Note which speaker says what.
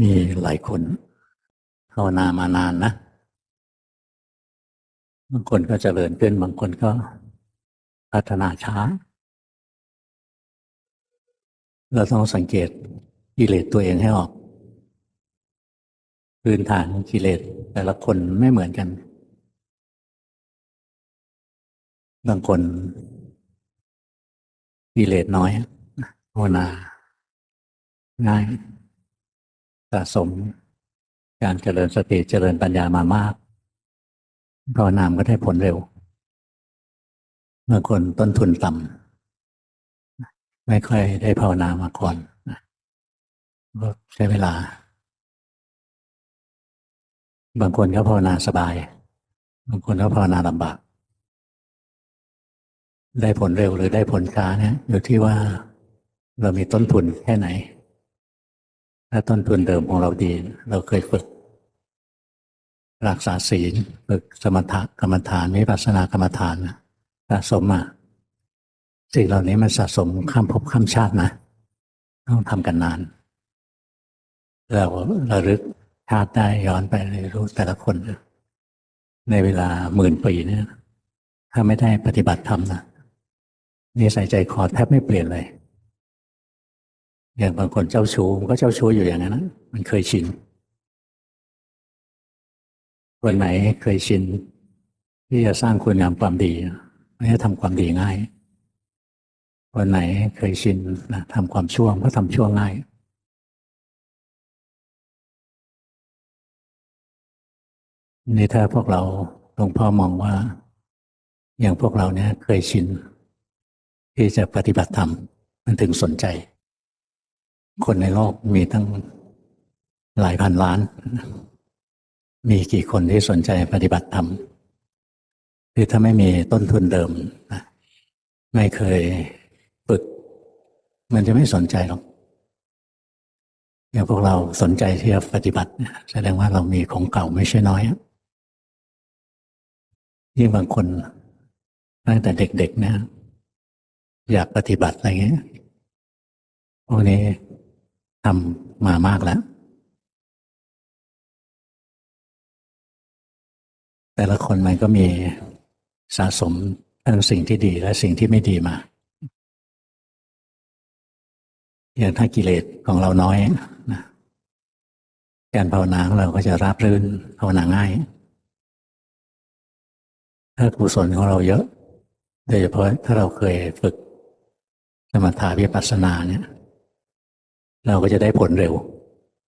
Speaker 1: มีหลายคนภาวนามานานนะ บางคนก็เจริญขึ้น บางคนก็พัฒนาช้า เราต้องสังเกตกิเลสตัวเองให้ออก พื้นฐานกิเลสแต่ละคนไม่เหมือนกัน บางคนกิเลสน้อยภาวนาง่าย สะสม การเจริญสติเจริญปัญญามามากภาวนามก็ได้ผลเร็วบางคนต้นทุนต่ำไม่ค่อยได้ภาวนามาก่อนก็ใช้เวลา บางคนก็ภาวนาสบาย บางคนก็ภาวนาลำบาก ได้ผลเร็วหรือได้ผลช้าเนี่ยอยู่ที่ว่าเรามีต้นทุนแค่ไหน ถ้าต้นทุนเดิมของเราดี เราเคยฝึก รักษาศีลฝึกสมถกรรมฐานวิปัสสนากรรมฐานสะสมมาสิ่งเหล่านี้มันสะสมข้ามภพข้ามชาตินะ ต้องทำกันนาน เราระลึกชาติได้ย้อนไปเลยรู้แต่ละคน ในเวลาหมื่นปีเนี่ยถ้าไม่ได้ปฏิบัติธรรมนะนิสัยใจคอแทบไม่เปลี่ยนเลย อย่างบางคนเจ้าชู้มันก็เจ้าชู้อยู่อย่างนั้นนะมันเคยชินคนไหนเคยชิน ที่จะสร้างคุณงามความดีไม่ให้ทำความดีง่ายคนไหนเคยชินนะทำความชั่วก็ทำชั่วง่ายนี่ถ้าพวกเราหลวงพ่อมองว่า อย่างพวกเราเนี่ยเคยชิน ที่จะปฏิบัติธรรมมันถึงสนใจ คนในโลกมีตั้งหลายพันล้าน มีกี่คนที่สนใจปฏิบัติธรรมคือถ้าไม่มีต้นทุนเดิมไม่เคยฝึก มันจะไม่สนใจหรอกอย่างพวกเราสนใจที่จะปฏิบัติ แสดงว่าเรามีของเก่าไม่ใช่น้อย ยิ่งบางคนตั้งแต่เด็กๆนี่ยอยากปฏิบัติอะไรเงี้ยพวกนี้ ทำมามากแล้ว แต่ละคนมันก็มีสะสมทั้งสิ่งที่ดีและสิ่งที่ไม่ดีมาอย่างถ้ากิเลสของเราน้อยนะการภาวนาของเราก็จะราบรื่นภาวนาง่าย ถ้ากุศลของเราเยอะโดยเฉพาะถ้าเราเคยฝึกสมถาวิปัสสนาเนี่ย เราก็จะได้ผลเร็ว